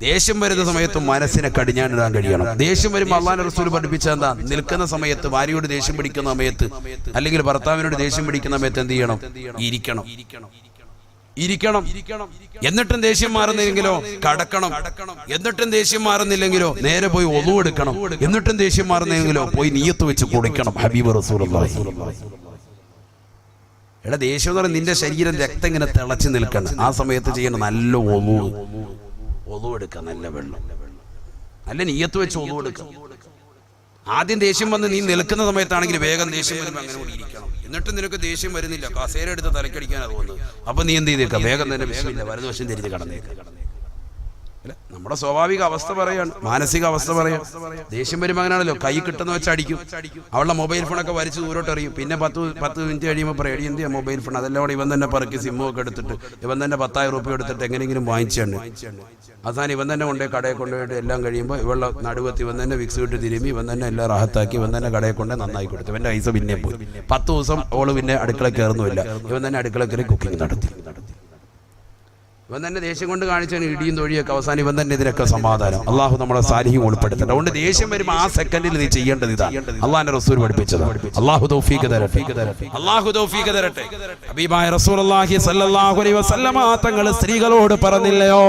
ദേഷ്യം വരുന്ന സമയത്ത് മനസ്സിനെ കടിഞ്ഞാണിടാൻ കഴിയണം. ദേഷ്യം വരുമ്പോൾ അള്ളാൻ റസൂൽ പഠിപ്പിച്ച എന്താ? നിൽക്കുന്ന സമയത്ത് ഭാര്യയോട് ദേഷ്യം പിടിക്കുന്ന സമയത്ത് അല്ലെങ്കിൽ ഭർത്താവിനോട് ദേഷ്യം പിടിക്കുന്ന സമയത്ത് എന്ത് ചെയ്യണം? ഇരിക്കണം. ഇരിക്കണം. എന്നിട്ടും ദേഷ്യം മാറുന്നില്ലെങ്കിലോ കടക്കണം. എന്നിട്ടും ദേഷ്യം മാറുന്നില്ലെങ്കിലോ നേരെ പോയി ഒതുവെടുക്കണം എന്നിട്ടും ദേഷ്യം മാറുന്നില്ലെങ്കിലോ പോയി നീയത്ത് വെച്ച് കുടിക്കണം. ഹബീബ് റസൂൽ എടാ ദേഷ്യം എന്ന് പറയുന്നത് നിന്റെ ശരീരം രക്തം ഇങ്ങനെ തിളച്ചു നിൽക്കണം. ആ സമയത്ത് ചെയ്യണം നല്ല ഒതു ഒതു എടുക്കുക നല്ല വെള്ളം. നല്ല നീയത്ത് വെച്ച് ഒതു എടുക്കുക ആദ്യം ദേഷ്യം വന്ന് നീ നിൽക്കുന്ന സമയത്താണെങ്കിൽ വേഗം ദേഷ്യം വരുമ്പോൾ അങ്ങനെ കൂടി ഇരിക്കണം. എന്നിട്ട് നിനക്ക് ദേഷ്യം വരുന്നില്ല. കസേര എടുത്ത് തലക്കടിക്കാനാ തോന്നുന്നത്. അപ്പൊ നീ എന്ത് ചെയ്തേക്കാം? വേഗം തന്നെ വിഷയമില്ല വലതുവശം തിരിഞ്ഞ് കടന്നേക്കാം. അല്ല, നമ്മുടെ സ്വാഭാവിക അവസ്ഥ പറയാണ് മാനസിക അവസ്ഥ പറയാം ദേഷ്യം വരുമ്പോൾ അങ്ങനെയാണല്ലോ കൈ കിട്ടുന്ന വെച്ച് അടിക്കും. അവളുടെ മൊബൈൽ ഫോണൊക്കെ വരച്ച് ദൂരോട്ട് അറിയും പിന്നെ പത്ത് പത്ത് മിനിറ്റ് കഴിയുമ്പോൾ പറയും എടി എന്തിയാ മൊബൈൽ ഫോൺ? അതെല്ലാം കൂടെ ഇവൻ തന്നെ പറക്കി ഒക്കെ എടുത്തിട്ട് ഇവൻ തന്നെ പത്തായിരം റുപ്യ എടുത്തിട്ട് എങ്ങനെയെങ്കിലും വാങ്ങിച്ചാണ്. അവസാനം ഇവൻ തന്നെ കൊണ്ടേ കടയിൽ കൊണ്ടുപോയിട്ട് എല്ലാം കഴിയുമ്പോൾ ഇവളുടെ നടുവത്ത് ഇവൻ തന്നെ വിക്സ് വിട്ട് തിരുമ്പി ഇവൻ തന്നെ എല്ലാം റാഹത്താക്കി ഇവൻ തന്നെ കടയിൽ കൊണ്ടേ നന്നായി കൊടുത്തു. ഇവന്റെ പൈസ പിന്നെ പോയി. പത്ത് ദിവസം ഓൾ പിന്നെ അടുക്കള കയറുന്നുമില്ല. ഇവൻ തന്നെ അടുക്കള കയറി കുക്കിംഗ് നടത്തി. ഇവൻ തന്നെ ദേഷ്യം കൊണ്ട് കാണിച്ചാണ് ഇടിയും തൊഴിയൊക്കെ അവസാനം ഇവൻ തന്നെ ഇതിനൊക്കെ സമാധാനം. അള്ളാഹു നമ്മളെ സാരിഹ്യം ഉൾപ്പെടുത്തട്ടെ അതുകൊണ്ട് ദേഷ്യം വരുമ്പോൾ ആ സെക്കൻഡിൽ നീ ചെയ്യേണ്ടത് ഇതാ. അള്ളാഹിന്റെ റസൂൽ പഠിപ്പിച്ചത്. അള്ളാഹു തൗഫീഖ് തരട്ടെ. അള്ളാഹു തൗഫീഖ് തരട്ടെ. ഹബീബായ റസൂൽ അള്ളാഹി സല്ലല്ലാഹു അലൈഹി വസല്ലമ തങ്ങൾ സ്ത്രീകളോട് പറഞ്ഞില്ലയോ?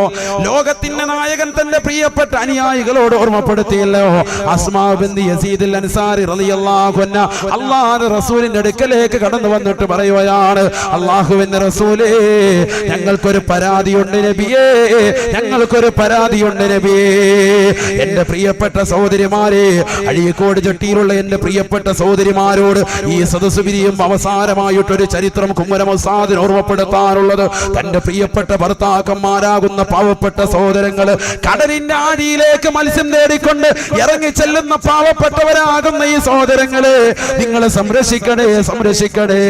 ലോകത്തിന്റെ നായകൻ തന്റെ പ്രിയപ്പെട്ട അനുയായികളോട് ഓർമ്മപ്പെടുത്തിയില്ലയോ? അസ്മാ ബിൻ യസീദ് അൻസാരി റളിയല്ലാഹു അൻഹ അള്ളാഹുവിന്റെ റസൂലിന്റെ അടുക്കലേക്ക് കടന്നു വന്നിട്ട് പറയുകയാണ് അള്ളാഹുവിന്റെ റസൂലേ ഞങ്ങൾക്കൊരു പരാതിയുണ്ട് നബിയേ. ഞങ്ങൾക്കൊരു പരാതിയുണ്ട് നബിയേ. എന്റെ പ്രിയപ്പെട്ട സഹോദരിമാരെ അഴീക്കോട് ചട്ടിയിലുള്ള എന്റെ പ്രിയപ്പെട്ട സഹോദരിമാരോട് ഈ സദസ്സുപിരിയും അവസാനമായിട്ടൊരു ചരിത്രം കുമ്മരമസാദിന് ഓർമ്മപ്പെടുത്താനുള്ളത് തന്റെ പ്രിയപ്പെട്ട ഭർത്താക്കന്മാരാകുന്ന പാവപ്പെട്ട സഹോദരങ്ങൾ കടലിന്റെ ആഴിയിലേക്ക് മത്സ്യം നേടിക്കൊണ്ട് ഇറങ്ങി ചെല്ലുന്ന പാവപ്പെട്ടവരാകുന്ന ഈ സഹോദരങ്ങളെ നിങ്ങളെ സംരക്ഷിക്കണേ സംരക്ഷിക്കണേ.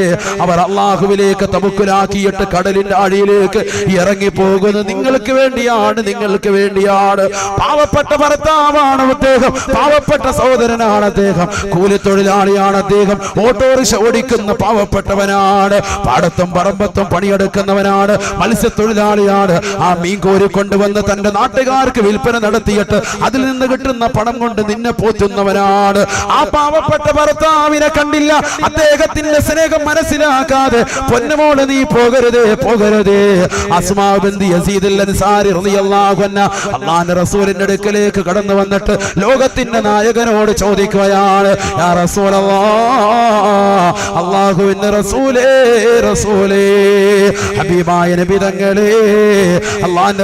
അവർ അള്ളാഹുവിലേക്ക് തമുക്കുലാക്കിയിട്ട് കടലിന്റെ ആഴിയിലേക്ക് ഇറങ്ങി പോകുന്നത് നിങ്ങൾക്ക് വേണ്ടിയാണ് നിങ്ങൾക്ക് വേണ്ടിയാണ്. പാവപ്പെട്ട ഭർത്താവാണ് അദ്ദേഹം പാവപ്പെട്ട സഹോദരനാണ് അദ്ദേഹം കൂലിത്തൊഴിലാളിയാണ് അദ്ദേഹം ഓട്ടോറിക്ഷ ഓടിക്കുന്ന പാവപ്പെട്ടവനാണ് പാടത്തും പറമ്പത്തും പണിയെടുക്കുന്നവനാണ് മത്സ്യത്തൊഴിലാളിയാണ്. ആ മീൻ കോരി കൊണ്ടുവന്ന് തന്റെ നാട്ടുകാർക്ക് വിൽപ്പന നടത്തിയിട്ട് അതിൽ നിന്ന് കിട്ടുന്ന പണം കൊണ്ട് നിന്നെ പോറ്റുന്നവനാണ്. ആ പാവപ്പെട്ട ഭർത്താവിനെ കണ്ടില്ല അദ്ദേഹത്തിന്റെ സ്നേഹം മനസ്സിലാക്കാതെ പൊന്നുമോൾ നീ പോകരുതേ പോകരുതേ. അസ്മാബന്തി റസൂലിന്റെ അടുക്കലേക്ക് കടന്നു വന്നിട്ട് ലോകത്തിന്റെ നായകനോട് ചോദിക്കുകയാണ് റസൂലേ റസൂലേ ഹബീബായ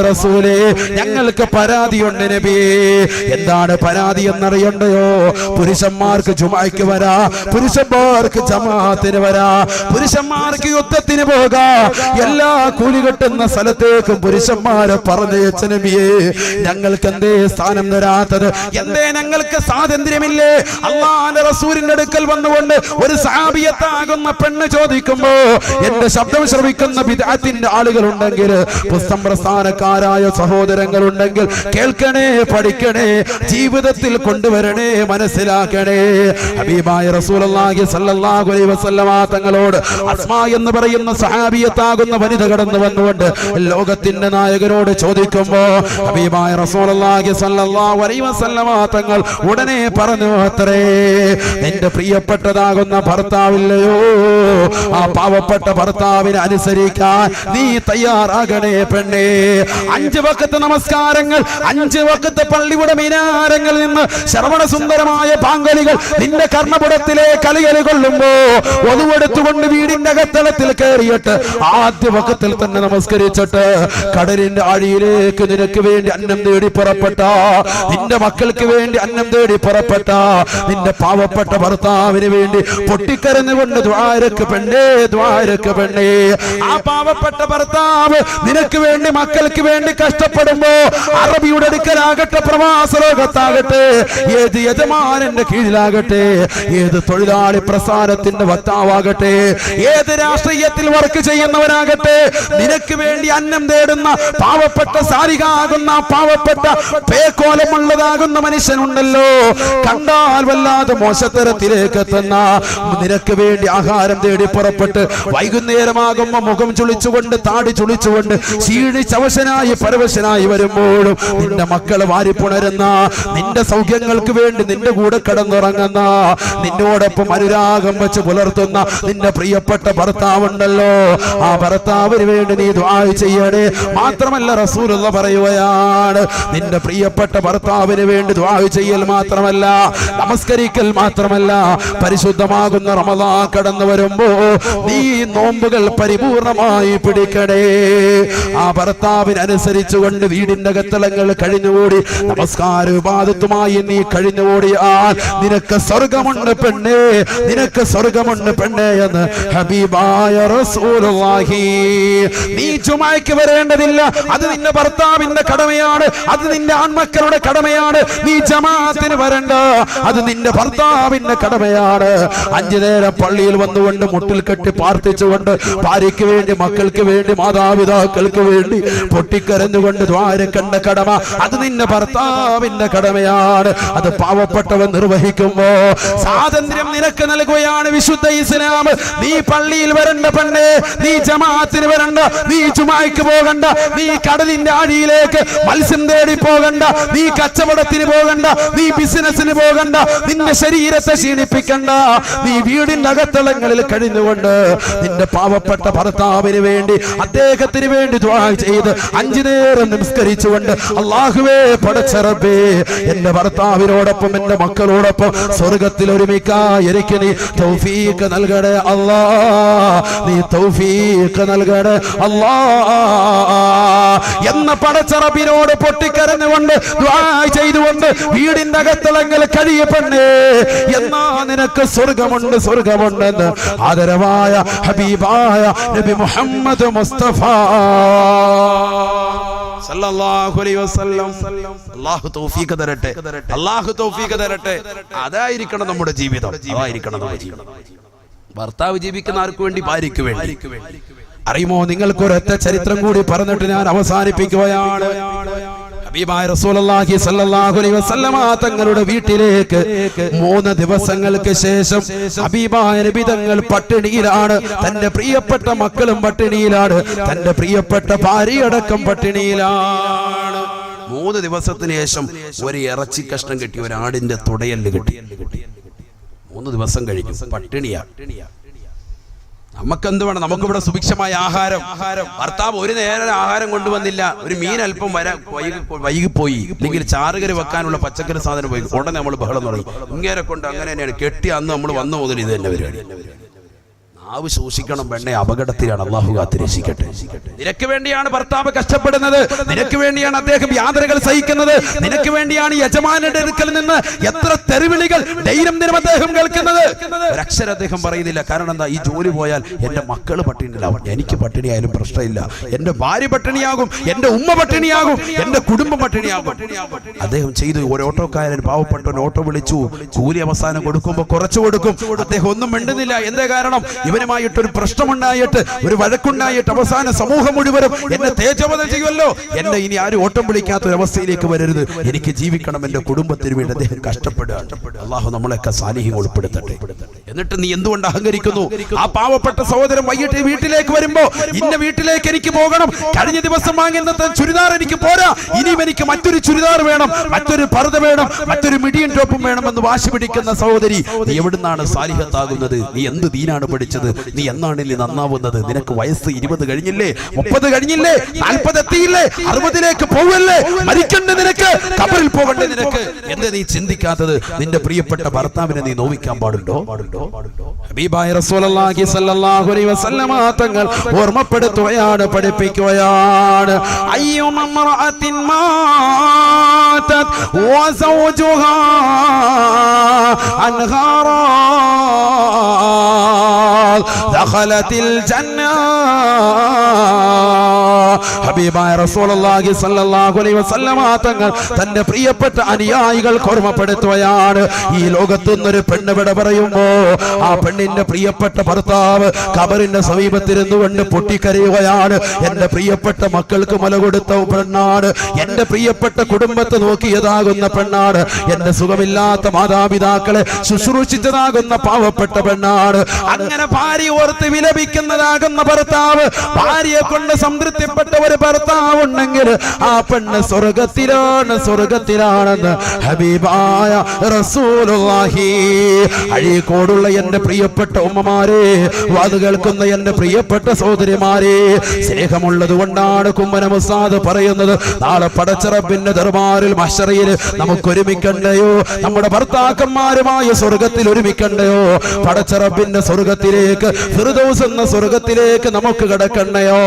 റസൂലേ ഞങ്ങൾക്ക് പരാതിയുണ്ട് നബിയേ എന്താണ് പരാതി എന്നറിയണ്ടയോ? പുരുഷന്മാർക്ക് ജുമായ്ക്ക് വരാ പുരുഷന്മാർക്ക് ജമാഅത്തിന് വരാ പുരുഷന്മാർക്ക് യുദ്ധത്തിന് പോകാ എല്ലാ കൂലി കിട്ടുന്ന സ്ഥലത്തേക്കും പുരുഷന്മാരെ പറഞ്ഞയച്ച നബിയെ ഞങ്ങൾക്ക് എന്തേ സ്ഥാനം തരാത്തത്? എന്തേ ഞങ്ങൾക്ക് സ്വാതന്ത്ര്യമില്ലേ? അള്ളാന്റെ റസൂലിന്റെ അടുക്കൽ വന്നുകൊണ്ട് ഒരു സാബിയത്താകുന്ന പെണ്ണ് ചോദിക്കുമ്പോ എന്റെ ശബ്ദം ശ്രവിക്കുന്ന വിദാത്തിന്റെ ആളുകൾ ഉണ്ടെങ്കിൽ പുസ്തം പ്രസ്ഥാനക്കാരായ സഹോദരങ്ങൾ ഉണ്ടെങ്കിൽ കേൾക്കണേ പഠിക്കണേ ജീവിതത്തിൽ കൊണ്ടുവരണേ മനസ്സിലാക്കണേ. ഹബീബായ സ്വല്ലല്ലാഹു അലൈഹി വസല്ലമ തങ്ങളോട് അസ്മാ എന്ന് പറയുന്ന സഹാബിയത്താകുന്ന വനിത കടന്നു വന്നുകൊണ്ട് ലോകത്തിന്റെ നായകനോട് ചോദിക്കുമ്പോ ഹബീബായ റസൂലുള്ളാഹി അലൈഹി വസല്ലമ തങ്ങൾ ഉടനെ പറഞ്ഞു അത്രേ നിന്റെ പ്രിയപ്പെട്ടതാകുന്ന ഭർത്താവില്ലയോ? ആ പാവപ്പെട്ട ഭർത്താവിനെ അനുസരിക്കാൻ നീ തയ്യാറാകണേ പെണ്ണേ. അഞ്ച് വക്കത്ത് നമസ്കാരങ്ങൾ അഞ്ച് വക്കത്ത് പള്ളിയുടെ മിനാരങ്ങളിൽ നിന്ന് ശ്രവണ സുന്ദരമായ പാങ്കലികൾ നിന്റെ കർണപുടത്തിലെ കളികൾ കൊള്ളുമ്പോ ഒതുവെടുത്തുകൊണ്ട് വീടിന്റെ അകത്തളത്തിൽ കയറിയിട്ട് ആദ്യ വക്കത്തിൽ തന്നെ നമസ്കരിച്ചിട്ട് കടലിന്റെ അഴിയിലേക്ക് നിനക്ക് വേണ്ടി അന്നം തേടി പുറപ്പെട്ട നിന്റെ മക്കൾക്ക് വേണ്ടി അന്നം തേടി പുറപ്പെട്ട നിന്റെ പാവപ്പെട്ട ഭർത്താവിന് വേണ്ടി പൊട്ടിക്കരഞ്ഞുകൊണ്ട് ദ്വാരക്ക് പെണ്ണേ ദ്വാരക്ക് പെണ്ണേ. ആ പാവപ്പെട്ട ഭർത്താവ് നിനക്ക് വേണ്ടി മക്കൾക്ക് വേണ്ടി കഷ്ടപ്പെടുമ്പോ അറബിയുടെ അടുക്കലാകട്ടെ പ്രവാസ ലോകത്താകട്ടെ ഏത് യജമാനന്റെ കീഴിലാകട്ടെ ഏത് തൊഴിലാളി പ്രസ്ഥാനത്തിന്റെ വക്താവാകട്ടെ ഏത് രാഷ്ട്രീയത്തിൽ വർക്ക് ചെയ്യുന്നവനാകട്ടെ നിനക്ക് വേണ്ടി അന്നം അന്നം തേടുന്ന പാവപ്പെട്ട സാരികാകുന്ന പാവപ്പെട്ട പേക്കോലമുള്ളതാകുന്ന മനുഷ്യനുണ്ടല്ലോ. കണ്ടാൽ വല്ലാതെ മോശത്തരത്തിലേക്ക് എത്തുന്ന നിനക്ക് വേണ്ടി ആഹാരം തേടി പുറപ്പെട്ട് വൈകുന്നേരമാകുമ്പോ മുഖം ചുളിച്ചുകൊണ്ട് താടി ചുളിച്ചുകൊണ്ട് ക്ഷീണിച്ചവശനായി പരവശനായി വരുമ്പോഴും നിന്റെ മക്കളെ വാരിപ്പുണരുന്ന നിന്റെ സൗഖ്യങ്ങൾക്ക് വേണ്ടി നിന്റെ കൂടെ കിടന്നുറങ്ങുന്ന നിന്നോടൊപ്പം അനുരാഗം വെച്ച് പുലർത്തുന്ന നിന്റെ പ്രിയപ്പെട്ട ഭർത്താവുണ്ടല്ലോ. ആ ഭർത്താവിന് വേണ്ടി നീ ദ്വാ ചെയ്യണേ മാത്രമല്ല റസൂലുള്ള പറയുകയാണ് നിന്റെ പ്രിയപ്പെട്ട ഭർത്താവിന് വേണ്ടി ദ്വാ ചെയ്യൽ മാത്രമല്ല നമസ്കരിക്കൽ മാത്രമല്ല പരിശുദ്ധമാകുന്ന റമദാ കടന്നു വരുമ്പോ നീ നോമ്പുകൾ പരിപൂർണമായി പിടിക്കണേ. ആ ഭർത്താവിനനുസരിച്ചുകൊണ്ട് വീടിന്റെ കത്തളങ്ങൾ കഴിഞ്ഞുകൂടി നമസ്കാര വിവാദത്തുമായി നീ കഴിഞ്ഞുകൂടിയാൽ നിനക്ക് സ്വർഗമുണ്ട് പെണ്ണേ നിനക്ക് സ്വർഗമുണ്ട് പെണ്ണേ എന്ന് ഹബീബായ റസൂലുള്ളാഹി. നീ ചുമയ്ക്ക് വരേണ്ടതില്ല. അത് നിന്റെ ഭർത്താവിന്റെ കടമയാണ്. അത് നിന്റെ ആൺമക്കളുടെ കടമയാണ്. നീ ജമാഅത്തിന് വരണ്ട. അത് നിന്റെ ഭർത്താവിന്റെ കടമയാണ്. അഞ്ചു നേരം പള്ളിയിൽ വന്നുകൊണ്ട് മുട്ടിൽ കെട്ടി പ്രാർത്ഥിച്ചുകൊണ്ട് ഭാര്യയ്ക്ക് വേണ്ടി മക്കൾക്ക് വേണ്ടി മാതാപിതാക്കൾക്ക് വേണ്ടി പൊട്ടിക്കരഞ്ഞുകൊണ്ട് ദ്വാരക്കണ്ട കടമ അത് നിന്റെ ഭർത്താവിന്റെ കടമയാണ്. അത് പാവപ്പെട്ടവൻ നിർവഹിക്കുമ്പോ സ്വാതന്ത്ര്യം നിനക്ക് നൽകുകയാണ് വിശുദ്ധ ഇസ്ലാം. നീ പള്ളിയിൽ വരണ്ട പെണ്ണേ. നീ ജമാഅത്തിന് വരണ്ട. നീ ചുമായ്ക്ക് പോകണ്ട. നീ കടലിന്റെ അടിയിലേക്ക് മത്സ്യം തേടി പോകണ്ട. നീ കച്ചവടത്തിന് പോകണ്ട. നീ ബിസിനസ്സിന് പോകണ്ട. നിന്റെ ശരീരത്തെ ക്ഷീണിപ്പിക്കണ്ട. നീ വീടിന്റെ അകത്തളങ്ങളിൽ കഴിഞ്ഞുകൊണ്ട് നിന്റെ പാവപ്പെട്ട ഭർത്താവിന് വേണ്ടി അദ്ദേഹത്തിന് വേണ്ടി ചെയ്ത് അഞ്ചു നേരം നിസ്കരിച്ചുകൊണ്ട് അള്ളാഹുവേ പടച്ചറബേ എന്റെ ഭർത്താവിനോടൊപ്പം എന്റെ മക്കളോടൊപ്പം സ്വർഗത്തിൽ ഒരുമിക്കാ നീ തൗഫീഖ് നൽകണേ അല്ലാ നീ തൗഫീക്ക് നൽകണേ അല്ലാ എന്ന പടച്ചറബിനോട് പൊട്ടിക്കരഞ്ഞുകൊണ്ട് ചെയ്തുകൊണ്ട് വീടിന്റെ അകത്തളങ്ങൾ കഴിയപ്പെണ്ണേ എന്നാ നിനക്ക് സ്വർഗമുണ്ട് സ്വർഗമുണ്ടെന്ന് ആദരവായ ഹബീബായ നബി മുഹമ്മദ് മുസ്തഫ. അല്ലാഹു തൗഫീഖ് തരട്ടെ. അള്ളാഹു തൗഫീഖ് തരട്ടെ. അതായിരിക്കണം നമ്മുടെ ജീവിതം. അതായിരിക്കണം നമ്മുടെ ജീവിതം. ഭർത്താവ് ജീവിക്കുന്ന ആർക്കു വേണ്ടി? ഭാര്യയ്ക്ക് വേണ്ടി. അറിയുമോ? നിങ്ങൾക്ക് ഒരൊറ്റ ചരിത്രം കൂടി പറഞ്ഞിട്ട് ഞാൻ അവസാനിപ്പിക്കുകയാണ്. തങ്ങളുടെ വീട്ടിലേക്ക് മൂന്ന് ദിവസങ്ങൾക്ക് ശേഷം ഹബീബായ നബി തങ്ങൾ പട്ടിണിയിലാണ്. തന്റെ പ്രിയപ്പെട്ട മക്കളും പട്ടിണിയിലാണ്. തന്റെ പ്രിയപ്പെട്ട ഭാര്യയടക്കം പട്ടിണിയിലാണ്. മൂന്ന് ദിവസത്തിന് ശേഷം ഒരു ഇറച്ചി കഷ്ണം കിട്ടി ഒരാടിന്റെ തുടയൽ കിട്ടി. മൂന്ന് ദിവസം കഴിഞ്ഞു പട്ടിണിയാ. നമുക്കെന്ത് വേണം? നമുക്കിവിടെ സുഭിക്ഷമായ ആഹാരം. ഭർത്താവ് ഒരു നേരം ആഹാരം കൊണ്ടുവന്നില്ല. ഒരു മീൻ അല്പം വരാ വൈകിപ്പോയി. അല്ലെങ്കിൽ ചാറുകറി വെക്കാനുള്ള പച്ചക്കറി സാധനം പോയി ഉടനെ നമ്മൾ ബഹളം തുടങ്ങി. ഇങ്ങനെ കൊണ്ട് അങ്ങനെ തന്നെയാണ്. കെട്ടി അന്ന് നമ്മൾ വന്നു മുതൽ ഇത് തന്നെ പരിപാടി. നാവ് സൂക്ഷിക്കണം പെണ്ണെ അപകടത്തിലാണ്. അള്ളാഹു കാത്തിരക്ഷിക്കട്ടെ. നിനക്ക് വേണ്ടിയാണ് ഭർത്താവ് കഷ്ടപ്പെടുന്നത്. നിനക്ക് വേണ്ടിയാണ് അദ്ദേഹം യാതനകൾ സഹിക്കുന്നത്. നിനക്ക് വേണ്ടിയാണ് യജമാനന്റെ അടുക്കൽ നിന്ന് എത്ര തെരുവിളികൾ ദൈനംദിനം അദ്ദേഹം കേൾക്കുന്നത്. ഒരക്ഷരം അദ്ദേഹം പറയുന്നില്ല. കാരണം എന്താ? ഈ ജോലി പോയാൽ എന്റെ മക്കൾ പട്ടിണിയിലാവും. എനിക്ക് പട്ടിണിയായാലും പ്രശ്നമില്ല. എന്റെ ഭാര്യ പട്ടിണിയാകും എന്റെ ഉമ്മ പട്ടിണിയാകും എന്റെ കുടുംബം പട്ടിണിയാകും. അദ്ദേഹം ചെയ്തു. ഒരു ഓട്ടോക്കാരൻ പാവപ്പെട്ടവൻ ഓട്ടോ വിളിച്ചു. കൂലി അവസാനം കൊടുക്കുമ്പോൾ കുറച്ചു കൊടുക്കും. അദ്ദേഹം ഒന്നും മിണ്ടുന്നില്ല. എന്താ കാരണം? ഇവനുമായിട്ട് ഒരു പ്രശ്നമുണ്ടായിട്ട് ഒരു വഴക്കുണ്ടായിട്ട് അവസാന സമൂഹം മുഴുവനും എന്നെ തേജോവധം ചെയ്യുമല്ലോ. എന്നെ ഇനി ആരും ഓട്ടം വിളിക്കാത്ത അവസ്ഥയിലേക്ക് വരരുത്. എനിക്ക് ജീവിക്കണം എന്റെ കുടുംബത്തിന് വേണ്ടി അദ്ദേഹം കഷ്ടപ്പെടുക അള്ളാഹു നമ്മളെയൊക്കെ സാന്നിധ്യം ഉൾപ്പെടുത്തട്ടെ. എന്നിട്ട് നീ എന്തുകൊണ്ട് അഹങ്കരിക്കുന്നു? ആ പാവപ്പെട്ട സഹോദരൻ വൈകിട്ട് വീട്ടിലേക്ക് വരുമ്പോ ഇന്ന വീട്ടിലേക്ക് എനിക്ക് പോകണം. കഴിഞ്ഞ ദിവസം വാങ്ങിയിരുന്ന ചുരിദാർ എനിക്ക് പോരാ. ഇനിയും എനിക്ക് മറ്റൊരു ചുരിദാർ വേണം മറ്റൊരു പർദ്ദ വേണം മറ്റൊരു മിഡിയൻ ടോപ്പും വേണം എന്ന് വാശി പിടിക്കുന്ന സഹോദരി നീ എവിടുന്നാണ് സാലിഹത്താകുന്നത്? നീ എന്ത് ദീനാണ് പഠിച്ചത്? നീ എന്നാണ് ഇനി നന്നാവുന്നത്? നിനക്ക് വയസ്സ് ഇരുപത് കഴിഞ്ഞില്ലേ? മുപ്പത് കഴിഞ്ഞില്ലേ? നാൽപ്പത് എത്തിയില്ലേ? അറുപതിലേക്ക് പോവല്ലേ? മരിക്കണ്ട നിനക്ക്? കബറിൽ പോകണ്ടേ നിനക്ക്? എന്താ നീ ചിന്തിക്കാത്തത്? നിന്റെ പ്രിയപ്പെട്ട ഭർത്താവിനെ നീ നോവിക്കാൻ പാടുണ്ടോ? പാടുണ്ടോ? ഹബീബായ റസൂലുള്ളാഹി സ്വല്ലല്ലാഹു അലൈഹി വസല്ലമ തങ്ങൾ ഓർമ്മപ്പെടുത്തുകയാണ് പഠിപ്പിക്കുകയാണ്. അയ്യോ അമ്രഅത്തിൻ മാതത് വസൗജുഹാ അൻഹാറാ دخلت الجنة. ഹബീബായ റസൂലുള്ളാഹി സ്വല്ലല്ലാഹു അലൈഹി വസല്ലമ തങ്ങൾ തന്റെ പ്രിയപ്പെട്ട അനുയായികൾ ഓർമ്മപ്പെടുത്തുകയാണ്. ഈ ലോകത്തു നിന്നൊരു പെണ്ണ് വിട പറയുമ്പോ ആ പെണ്ണിന്റെ പ്രിയപ്പെട്ട ഭർത്താവ് കബറിന്റെ സമീപത്തിരുന്നു കൊണ്ട് പൊട്ടിക്കരയുകയാണ്. എന്റെ പ്രിയപ്പെട്ട മക്കൾക്ക് മല കൊടുത്ത പെണ്ണാണ്. എന്റെ പ്രിയപ്പെട്ട കുടുംബത്തെ നോക്കിയതാകുന്ന പെണ്ണാണ്. എന്റെ സുഖമില്ലാത്ത മാതാപിതാക്കളെ ശുശ്രൂഷിച്ചതാകുന്ന പാവപ്പെട്ട പെണ്ണാണ്. അങ്ങനെ ഭാര്യ ഓർത്ത് വിലപിക്കുന്നതാകുന്ന ഭർത്താവ് ഭാര്യയെ കൊണ്ട് സംതൃപ്തിപ്പെട്ട ഒരു ഭർത്താവുണ്ടെങ്കിൽ ആ പെണ്ണ് സ്വർഗത്തിലാണ് സ്വർഗത്തിലാണെന്ന് ഹബീബായ റസൂലുള്ളാഹി. അഴീക്കോടുള്ള എന്റെ പ്രിയപ്പെട്ട ഉമ്മമാരെ വാത് കേൾക്കുന്ന എന്റെ പ്രിയപ്പെട്ട സഹോദരിമാരെ സ്നേഹമുള്ളത് കൊണ്ടാണ് കുമ്മന മുസാദ് പറയുന്നത്. നാളെ പടച്ചറപ്പിന്റെ ദർബാറിൽ മഷറയിൽ നമുക്ക് ഒരുമിക്കണ്ടയോ നമ്മുടെ ഭർത്താക്കന്മാരുമായ സ്വർഗത്തിൽ ഒരുമിക്കണ്ടയോ? പടച്ചറപ്പിന്റെ സ്വർഗത്തിലേക്ക് ഫിറുദോസ് എന്ന സ്വർഗത്തിലേക്ക് നമുക്ക് കിടക്കണ്ടയോ?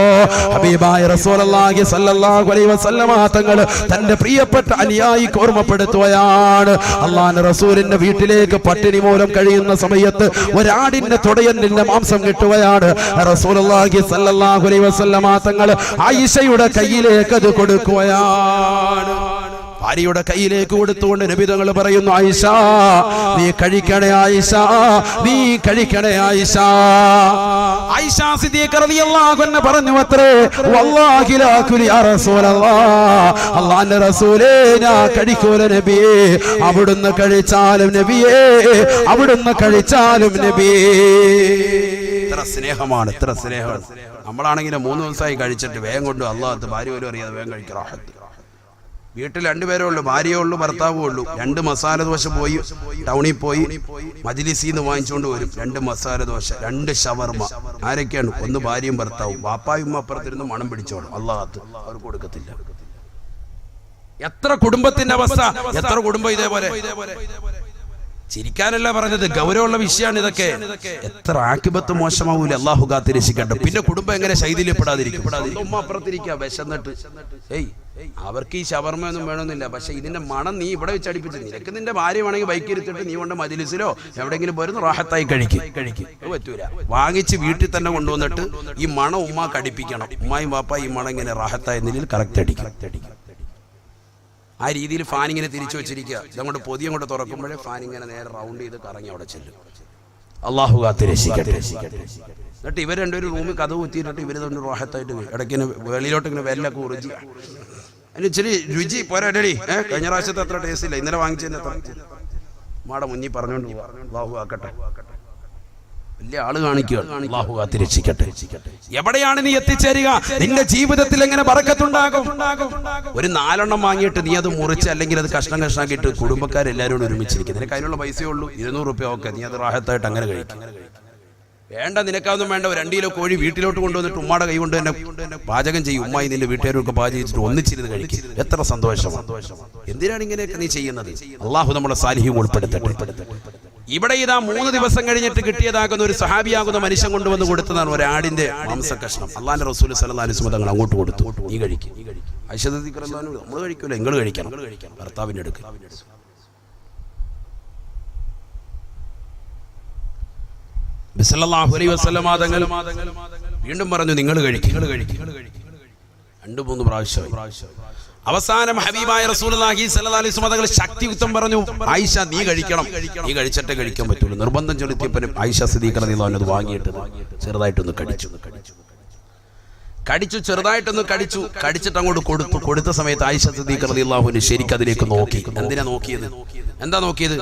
ഹബീബായ റസൂലുള്ളാഹി സ്വല്ലല്ലാഹു അലൈഹി വസല്ലമ തങ്ങൾ തന്റെ പ്രിയപ്പെട്ട അനുയായിക്ക് ഓർമ്മപ്പെടുത്തുകയാണ്. അള്ളാഹുവിന്റെ റസൂലിന്റെ വീട്ടിലേക്ക് പട്ടിണി മൂലം കഴിയുന്ന സമയത്ത് ഒരാടിന്റെ തുടയന്റെ മാംസം കിട്ടുകയാണ്. റസൂലുള്ളാഹി സ്വല്ലല്ലാഹു അലൈഹി വസല്ലമ തങ്ങൾ ആയിഷയുടെ കയ്യിലേക്ക് അത് കൊടുക്കുകയാണ്. ഭാര്യയുടെ കയ്യിലേക്ക് കൊടുത്തുകൊണ്ട് നബിതങ്ങൾ പറയുന്നു ആയിഷ നീ കഴിക്കണേ ആയിഷ നീ കഴിക്കണേ ആയിഷ. ആയിഷ സിദ്ദീഖ പറഞ്ഞു അത്രേ വല്ലാഹി ലാ യാ അല്ലാഹുവിന്റെ റസൂലേ ഞാൻ കഴിക്കൂല നബിയേ അവിടുന്ന് കഴിച്ചാലും നബിയേ അവിടുന്ന് കഴിച്ചാലും നബിയേ. ഇത്ര സ്നേഹമാണ് ഇത്ര സ്നേഹമാണ് നമ്മളാണെങ്കിലും മൂന്ന് ദിവസമായി കഴിച്ചിട്ട് വേഗം കൊണ്ട് അള്ളാഹത്ത് ഭാര്യ പോലും അറിയാതെ വേഗം കഴിക്കാം വീട്ടിൽ രണ്ടുപേരേ ഉള്ളൂ ഭാര്യയേ ഉള്ളൂ ഭർത്താവേ ഉള്ളൂ. രണ്ട് മസാല ദോശ പോയി ടൗണിൽ പോയി മജിലിസിൽ നിന്ന് വാങ്ങിച്ചുകൊണ്ട് വരും. രണ്ട് മസാല ദോശ രണ്ട് ഷവർമ. ആരൊക്കെയാണ്? ഒന്ന് ഭാര്യയും ഭർത്താവും. വാപ്പായും അപ്പുറത്തിരുന്ന് മണം പിടിച്ചോളും അള്ളാഹത്ത് അവർ കൊടുക്കത്തില്ല. എത്ര കുടുംബത്തിന്റെ അവസ്ഥ? എത്ര കുടുംബം ഇതേപോലെ? ചിരിക്കാനല്ല പറഞ്ഞത് ഗൗരവമുള്ള വിഷയമാണ് ഇതൊക്കെ. എത്ര ആക്കിബത്ത് മോശമാവൂല അള്ളാഹു കാത്തിരക്ഷിക്കട്ടെ പിന്നെ കുടുംബം എങ്ങനെ ശൈഥില്യപ്പെടാതിരിക്കും? ഉമ്മ അവർക്ക് ഈ ഷവർമ്മയൊന്നും വേണമെന്നില്ല. പക്ഷെ ഇതിന്റെ മണം നീ ഇവിടെ വെച്ച് അടിപ്പിച്ചു നിനക്ക് നിന്റെ ഭാര്യ വേണമെങ്കിൽ ബൈക്ക് ഇരുത്തിട്ട് നീ കൊണ്ട് മജിലിസിലോ എവിടെയെങ്കിലും പോരുന്നു റാഹത്തായി കഴിക്കും. കഴിക്കും പറ്റൂല. വാങ്ങിച്ച് വീട്ടിൽ തന്നെ കൊണ്ടുവന്നിട്ട് ഈ മണം ഉമ്മാക്ക് അടിപ്പിക്കണം. ഉമ്മായും വാപ്പ ഈ മണം ഇങ്ങനെ റാഹത്തായ നിലയിൽ കറക്റ്റ് അടിക്കും. ആ രീതിയിൽ ഫാൻ ഇങ്ങനെ തിരിച്ചു വെച്ചിരിക്കുക. ഇതങ്ങോട്ട് പൊതി അങ്ങോട്ട് തുറക്കുമ്പോഴേ ഫാൻ ഇങ്ങനെ നേരെ റൗണ്ട് ചെയ്ത് കറങ്ങി അവിടെ ചെല്ലും. അള്ളാഹു എന്നിട്ട് ഇവർ രണ്ടുപേരും റൂമിൽ കഥ കുത്തിയിട്ടിട്ട് ഇവർ തന്നെ റോഹത്തായിട്ട് ഇടയ്ക്ക് ഇങ്ങനെ വെളിയിലോട്ട് ഇങ്ങനെ വെല്ലൊക്കെ ഉറിജി അതിന് ഇച്ചിരി രുചി പോരാടി ഏഹ് കഴിഞ്ഞ പ്രാവശ്യത്തെ അത്ര ടേസ്റ്റ് ഇല്ല. ഇന്നലെ വാങ്ങിച്ചതിന് അത്ര. മാടെ മുന്നിൽ പറഞ്ഞുകൊണ്ട് പോവാ. അള്ളാഹു ആക്കട്ടെ. വലിയ ആൾ കാണിക്കുകയാണ് അള്ളാഹു കാത്ത് എവിടെയാണ് നീ എത്തിച്ചേരുക? നിന്റെ ജീവിതത്തിൽ എങ്ങനെ പറക്കത്തുണ്ടാകും ഒരു നാലെണ്ണം വാങ്ങിയിട്ട് നീ അത് മുറിച്ച് അല്ലെങ്കിൽ അത് കഷ്ണം കഷ്ണാക്കിയിട്ട് കുടുംബക്കാരെല്ലാവരും കൂടി ഒരുമിച്ചിരിക്കും. നിനക്ക് അതിനുള്ള പൈസയേ ഉള്ളൂ. ഇരുന്നൂറ് റുപ്യ ഒക്കെ നീ അത് റാഹത്തായിട്ട് അങ്ങനെ കഴിക്കും. വേണ്ട നിനക്കാതൊന്നും വേണ്ട. ഒരു രണ്ട് കിലോ കോഴി വീട്ടിലോട്ട് കൊണ്ടുവന്നിട്ട് ഉമ്മയുടെ കൈ കൊണ്ട് തന്നെ പാചകം ചെയ്യും. ഉമ്മായി നിന്റെ വീട്ടുകാരൊക്കെ പാചകിച്ചിട്ട് ഒന്നിച്ചിരുന്ന് കഴിക്കും. എത്ര സന്തോഷം എന്തിനാണ് ഇങ്ങനെയൊക്കെ നീ ചെയ്യുന്നത്? അള്ളാഹു നമ്മുടെ സാലിഹ്യം ഉൾപ്പെടുത്തട്ടെ. ഇവിടെ ഇതാ മൂന്ന് ദിവസം കഴിഞ്ഞിട്ട് കിട്ടിയതാകുന്ന ഒരു സഹാബിയാകുന്ന മനുഷ്യൻ കൊണ്ടുവന്ന് കൊടുത്തതാണ് ഒരാടിന്റെ മാംസ കഷ്ണം അള്ളാന്റെ റസൂൽ സലഹ് തങ്ങൾ അങ്ങോട്ട് കൊടുത്തു. നീ കഴിക്കും. നമ്മൾ കഴിക്കൂല നിങ്ങൾ കഴിക്കണം. ഭർത്താവിന്റെ അടുക്ക് വീണ്ടും പറഞ്ഞു നിങ്ങൾ കഴിക്കും. രണ്ടു മൂന്ന് പ്രാവശ്യം അവസാനം ഹബീബായ സ്വല്ലല്ലാഹി അലൈഹി വസല്ലം തങ്ങൾ ശക്തിയുക്തം പറഞ്ഞു ആയിഷ നീ കഴിക്കണം. നീ കഴിച്ചിട്ടേ കഴിക്കാൻ പറ്റുള്ളൂ. നിർബന്ധം ചെലുത്തിയപ്പനും ആയിഷ സിദ്ദീഖ് റളിയല്ലാഹു അൻഹ അത് വാങ്ങിയിട്ട് ചെറുതായിട്ടൊന്ന് കടിച്ചു. കടിച്ചു ചെറുതായിട്ടൊന്ന് കടിച്ചു. കടിച്ചിട്ട് അങ്ങോട്ട് കൊടുത്തു. കൊടുത്ത സമയത്ത് ആയിഷ സിദ്ദീഖ് ശരിക്കും അതിലേക്ക് നോക്കി. എന്തിനാ നോക്കിയത്? എന്താ നോക്കിയത്?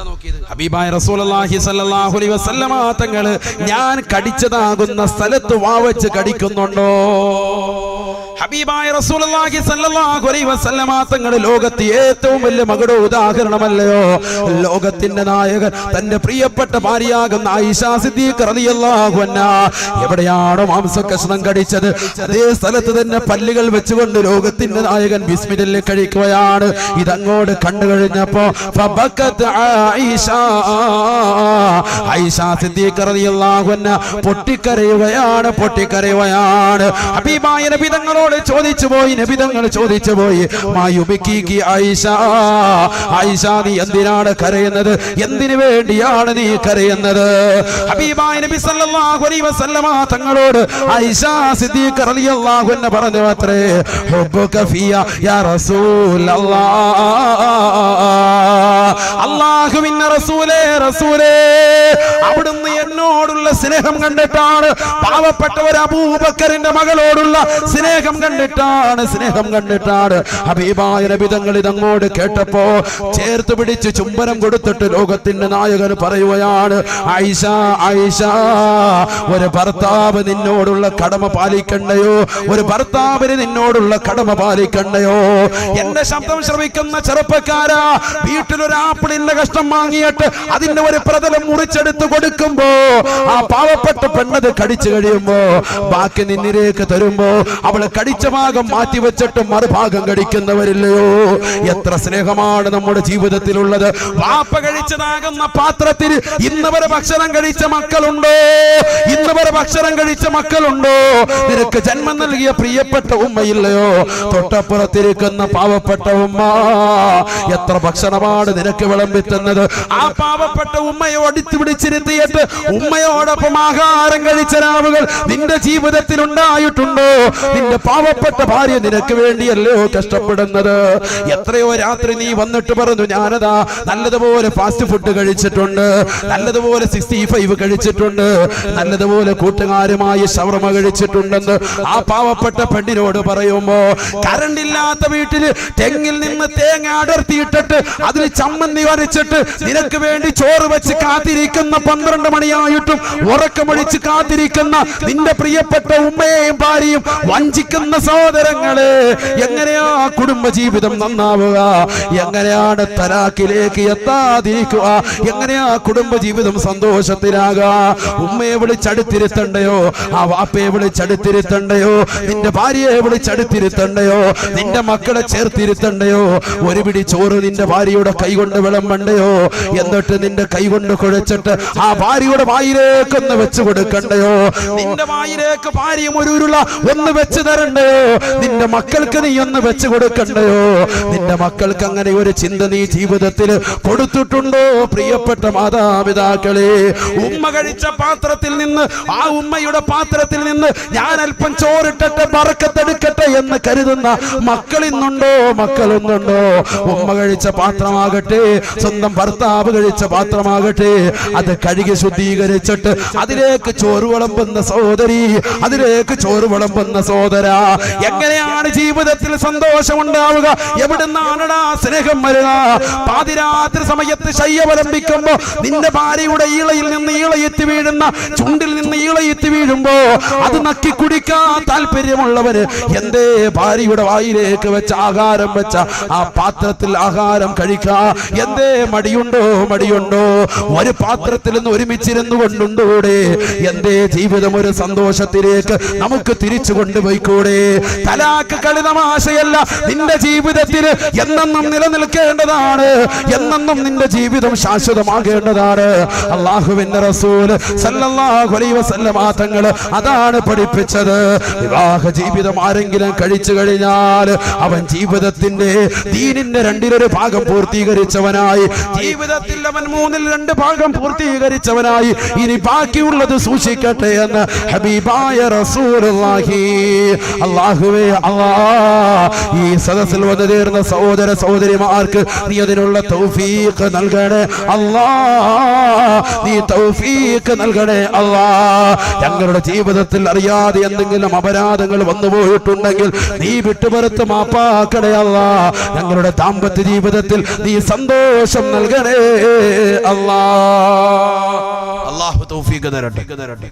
ഹബീബായ റസൂലുള്ളാഹി സ്വല്ലല്ലാഹു അലൈഹി വസല്ലമ തങ്ങളെ ഞാൻ കടിച്ചതാകുന്ന സ്ഥലത്ത് വാവച്ച് കടിക്കുന്നുണ്ടോ? ഹബീബായ റസൂലുള്ളാഹി സ്വല്ലല്ലാഹു അലൈഹി വസല്ലമ തങ്ങൾ ലോകത്തെ ഏറ്റവും വലിയ മകളുടെ ഉദാഹരണമല്ലയോ? ലോകത്തിന്റെ നായകൻ തന്റെ പ്രിയപ്പെട്ട ഭാര്യയാകുന്ന ആയിഷ സിദ്ദീഖ് റളിയല്ലാഹു അൻഹ. എവിടെയാണോ മാംസകഷ്ണം കടിച്ചത്? അതേ സ്ഥലത്ത് തന്നെ പല്ലുകൾ വെച്ചുകൊണ്ട് ലോകത്തിന്റെ നായകൻ ബിസ്മില്ലാഹി കഴിക്കുകയാണ്. ഇതങ്ങോട്ട് കണ്ടു കഴിഞ്ഞപ്പോ ഫബക്കത് ആയിഷ. ആയിഷ സിദ്ദീഖ് റളിയല്ലാഹു അൻഹ പൊട്ടിക്കരയുകയാണ് പൊട്ടിക്കരയുകയാണ്. ഹബീബായ നബി തങ്ങളോട് നബിതങ്ങളോട് ചോദിച്ചു പോയി നബിതങ്ങൾ ചോദിച്ചു പോയി. മായുബിക്കി ആയിഷ ആയിഷ നീ എന്തിനാണ് കരയുന്നത്? എന്തിനു വേണ്ടിയാണ് നീ കരയുന്നത്? ഹബീബായ നബി സല്ലല്ലാഹു അലൈഹി വസല്ലമ തങ്ങളോട് ആയിഷ സിദ്ദീഖ റളിയല്ലാഹു അൻഹ പറഞ്ഞു യാ റസൂലേ റസൂലേ. അവിടുന്ന് എന്നോടുള്ള സ്നേഹം കണ്ടിട്ടാണ് പാവപ്പെട്ട ഒരു അബൂബക്കറിന്റെ മകളോടുള്ള സ്നേഹം കണ്ടിട്ടാണ് സ്നേഹം കണ്ടിട്ടാണ്. ഹബീബായ നബിതങ്ങൾ ഇതങ്ങോട്ട് കേട്ടപ്പോ ചേർത്ത് പിടിച്ച് ചുംബനം കൊടുത്തിട്ട് ലോകത്തിന്റെ നായകൻ പറയുകയാണ് ആയിഷ ആയിഷ ഒരു ഭർത്താവ് നിന്നോടുള്ള കടമ പാലിക്കണ്ടയോ? ഒരു ഭർത്താവിന് നിന്നോടുള്ള കടമ പാലിക്കണ്ടയോ? എന്റെ ശബ്ദം ശ്രമിക്കുന്ന ചെറുപ്പക്കാരാ വീട്ടിലൊരു ആപ്പിളിന്റെ കഷ്ടം വാങ്ങിയിട്ട് അതിന്റെ ഒരു പ്രതലം മുറിച്ചെടുത്ത് കൊടുക്കുമ്പോ ആ പാവപ്പെട്ട പെണ്ണത് കടിച്ചു കഴിയുമ്പോ ബാക്കി നിന്നിലേക്ക് തരുമ്പോ അവൾ കടിച്ച ഭാഗം മാറ്റി വെച്ചിട്ട് മറുഭാഗം കടിക്കുന്നവരില്ലയോ? എത്ര സ്നേഹമാണ് നമ്മുടെ ജീവിതത്തിലുള്ളത്. വാപ്പ കഴിച്ചതാകുന്ന പാത്രത്തിൽ ഇന്നവരെ ഭക്ഷണം കഴിച്ച മക്കളുണ്ടോ? ഇന്നവരെ ഭക്ഷണം കഴിച്ച മക്കളുണ്ടോ? നിനക്ക് ജന്മം നൽകിയ പ്രിയപ്പെട്ട ഉമ്മയില്ലയോ? തൊട്ടപ്പുറത്തിരിക്കുന്ന പാവപ്പെട്ട ഉമ്മ എത്ര ഭക്ഷണമാണ് നിനക്ക് വിളമ്പിത്തുന്നത്? ആ പാവപ്പെട്ട ഉമ്മയെ അടുത്ത് പിടിച്ചിരുത്തിയിട്ട് ഉമ്മയോടൊപ്പം ആഹാരം കഴിച്ച രാവുകൾ നിന്റെ ജീവിതത്തിൽ ഉണ്ടായിട്ടുണ്ടോ? നിന്റെ പാവപ്പെട്ട ഭാര്യ നിനക്ക് വേണ്ടിയല്ലോ കഷ്ടപ്പെടുന്നത്? എത്രയോ രാത്രി നീ വന്നിട്ട് പറഞ്ഞു ഞാനതാ നല്ലതുപോലെ ഫാസ്റ്റ് ഫുഡ് കഴിച്ചിട്ടുണ്ട് നല്ലതുപോലെ സിക്സ്റ്റി ഫൈവ് കഴിച്ചിട്ടുണ്ട് നല്ലതുപോലെ കൂട്ടുകാരുമായി ഷവർമ കഴിച്ചിട്ടുണ്ടെന്ന് ആ പാവപ്പെട്ട പെണ്ണിനോട് പറയുമ്പോ കറണ്ട് ഇല്ലാത്ത വീട്ടിൽ തെങ്ങിൽ നിന്ന് തേങ്ങ അടർത്തിയിട്ടിട്ട് അതിന് ചമ്മന്തി വരച്ചിട്ട് നിനക്ക് വേണ്ടി ചോറ് വെച്ച് കാത്തിരിക്കുന്ന പന്ത്രണ്ട് മണിയായിട്ടും ഉറക്കമൊഴിച്ച് കാത്തിരിക്കുന്ന നിന്റെ പ്രിയപ്പെട്ട ഉമ്മയെയും ഭാര്യയും വഞ്ചിക്കുന്ന സഹോദരങ്ങൾ എങ്ങനെയാ കുടുംബജീവിതം നന്നാവുക? എങ്ങനെയാണ് തലാക്കിലേക്ക് എത്താതിരിക്കുക? എങ്ങനെയാ കുടുംബജീവിതം സന്തോഷത്തിലാകുക? ഉമ്മയെ വിളിച്ചടുത്തിരുത്തണ്ടയോ? ആ വാപ്പയെ വിളിച്ചടുത്തിരുത്തണ്ടയോ? നിന്റെ ഭാര്യയെ വിളിച്ചടുത്തിരുത്തണ്ടയോ? നിന്റെ മക്കളെ ചേർത്തിരുത്തണ്ടയോ? ഒരു പിടി ചോറ് നിന്റെ ഭാര്യയുടെ കൈകൊണ്ട് വിളമ്പണ്ടയോ? എന്നിട്ട് നിന്റെ കൈകൊണ്ട് കുഴച്ചിട്ട് ആ ഭാര്യയുടെ വായിലേക്ക് ഒന്ന് വെച്ച് കൊടുക്കണ്ടയോ? നിന്റെ വായിലേക്ക് ഭാര്യയും ഒരു ഉരുള ഒന്ന് വെച്ച് തരണ്ടയോ? നിന്റെ മക്കൾക്ക് നീ ഒന്ന് വെച്ച് കൊടുക്കണ്ടയോ? നിന്റെ മക്കൾക്ക് അങ്ങനെ ഒരു ചിന്ത നീ ജീവിതത്തിൽ കൊടുത്തിട്ടുണ്ടോ? പ്രിയപ്പെട്ട മാതാപിതാക്കളെ ഉമ്മ കഴിച്ച പാത്രത്തിൽ നിന്ന് ആ ഉമ്മയുടെ പാത്രത്തിൽ നിന്ന് ഞാൻ അല്പം ചോറിട്ടട്ടെ പറക്കത്തെടുക്കട്ടെ എന്ന് കരുതുന്ന മക്കൾ ഇന്നുണ്ടോ? മക്കളൊന്നുണ്ടോ ഉമ്മ കഴിച്ച പാത്രമാകട്ടെ സ്വന്തം ഭർത്താവ് കഴിച്ച പാത്രമാകട്ടെ അത് കഴുകി ശുദ്ധീകരിച്ചിട്ട് അതിലേക്ക് ചോറ് വിളമ്പുന്ന സഹോദരി അതിലേക്ക് ചോറ് വിളമ്പുന്ന സഹോദര. എങ്ങനെയാണ് ജീവിതത്തിൽ സന്തോഷം ഉണ്ടാവുക? എവിടുന്നാണടാ സ്നേഹം വരിക? പാതിരാത്രി സമയത്ത് ശയ്യവലംബിക്കുമ്പോ നിന്റെ ഭാര്യയുടെ ഈളയിൽ നിന്ന് ഈളയെത്തി വീഴുന്ന ചുണ്ടിൽ നിന്ന് ഈളയെത്തി വീഴുമ്പോ അത് നക്കി കുടിക്കാൻ താല്പര്യമുള്ളവര് എന്തേ ഭാര്യയുടെ വായിലേക്ക് വെച്ച ആഹാരം വെച്ച ആ പാത്രത്തിൽ ആഹാരം കഴിക്കാ? എന്തേ മടിയുണ്ടോ? മടിയുണ്ടോ? ഒരു പാത്രത്തിൽ നിന്ന് ഒരുമിച്ചിരുന്നു കൊണ്ടുണ്ടൂടെ. എന്തേ ജീവിതം ഒരു സന്തോഷത്തിലേക്ക് നമുക്ക് തിരിച്ചു കൊണ്ടുപോയിക്കൂടെ? തലാക്ക് കളിതമാശയല്ല നിന്റെ ജീവിതത്തിൽ എന്നെന്നും നിലനിൽക്കേണ്ടതാണ്. എന്നെന്നും നിന്റെ ജീവിതം ശാശ്വതമാകേണ്ടതാണ്. അള്ളാഹുവിന്റെ വസല്ലമ തങ്ങൾ അതാണ് പഠിപ്പിച്ചത്. വിവാഹ ജീവിതം ആരെങ്കിലും കഴിച്ചു കഴിഞ്ഞാൽ അവൻ ജീവിതത്തിന്റെ ദീനിന്റെ രണ്ടിലൊരു ഭാഗം പൂർത്തീകരിച്ചവനായി. ജീവിതത്തിൽ അവൻ മൂന്നിൽ രണ്ട് ഭാഗം പൂർത്തീകരിച്ചവനായി. ഇനി ബാക്കിയുള്ളത് സൂക്ഷിക്കട്ടെ എന്ന് ഹബീബായ റസൂലുള്ളാഹി. അല്ലാഹുവേ അല്ലാ. ഈ സദസ്സിൽ വന്നു ചേർന്ന സഹോദര സഹോദരിമാർക്ക് നീ അതിനുള്ള തൗഫീഖ് നൽകണേ അല്ലാ. നീ തൗഫീഖ് നൽകണേ അല്ലാ. ഞങ്ങളുടെ ജീവിതത്തിൽ അറിയാതെ എന്തെങ്കിലും അപരാധങ്ങൾ വന്നു പോയിട്ടുണ്ടെങ്കിൽ നീ വിട്ടുപുറത്ത് മാപ്പാക്കണേ അല്ലാ. ഞങ്ങളുടെ ദാമ്പത്യ ജീവിതത്തിൽ നീ സന്തോഷം നൽകണേ അല്ലാ. അള്ളാഹു തൗഫീഖ് തരട്ടെ.